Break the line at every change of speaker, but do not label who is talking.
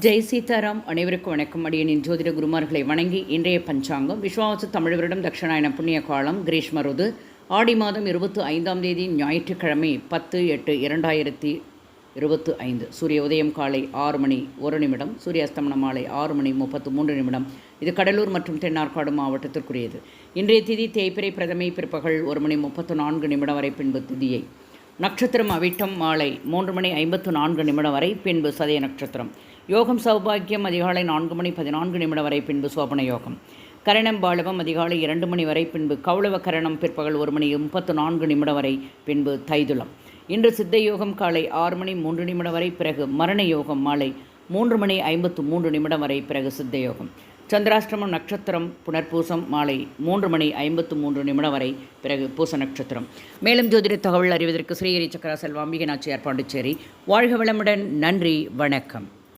ஜெய் சீதாராம் அனைவருக்கும் வணக்கம். அடியனின் ஜோதிட குருமார்களை வணங்கி இன்றைய பஞ்சாங்கம். விஸ்வாச தமிழ் வருடம் தட்சிணாயன புண்ணிய காலம் கிரீஷ்ம ருது. ஆடி மாதம் இருபத்தி ஐந்தாம் தேதி ஞாயிற்றுக்கிழமை பத்து எட்டு இரண்டாயிரத்தி இருபத்து ஐந்து சூரிய உதயம் காலை ஆறு மணி ஒரு நிமிடம் சூரிய அஸ்தமன மாலை ஆறு மணி முப்பத்து மூன்று நிமிடம். இது கடலூர் மற்றும் தென்னார்காடு மாவட்டத்திற்குரியது. இன்றைய திதி தேய்பிரை பிரதமை பிற்பகல் ஒரு மணி முப்பத்து நான்கு நிமிடம் வரை பின்பு திதியை. நட்சத்திரம் அவிட்டம் மாலை மூன்று மணி ஐம்பத்து நான்கு நிமிடம் வரை பின்பு சதய நட்சத்திரம். யோகம் சௌபாக்கியம் அதிகாலை நான்கு மணி பதினான்கு நிமிடம் வரை பின்பு சோபன யோகம். கரணம் பாலவம் அதிகாலை இரண்டு மணி வரை பின்பு கௌளவ கரணம் பிற்பகல் ஒரு மணி முப்பத்து நான்கு நிமிடம் வரை பின்பு தைதுளம். இன்று சித்த யோகம் காலை ஆறு மணி மூன்று நிமிடம் வரை பிறகு மரண யோகம் மாலை மூன்று மணி ஐம்பத்து மூன்று நிமிடம் வரை பிறகு சித்த யோகம். சந்திராஷ்டிரமம் நட்சத்திரம் புனர்பூசம் மாலை மூன்று மணி ஐம்பத்து மூன்று நிமிடம் வரை பிறகு பூச நட்சத்திரம். மேலும் ஜோதிட தகவல் அறிவதற்கு ஸ்ரீஹரி சக்கரா செல்வாம்பிகை நாச்சியார் பாண்டிச்சேரி. வாழ்க வளமுடன் நன்றி வணக்கம்.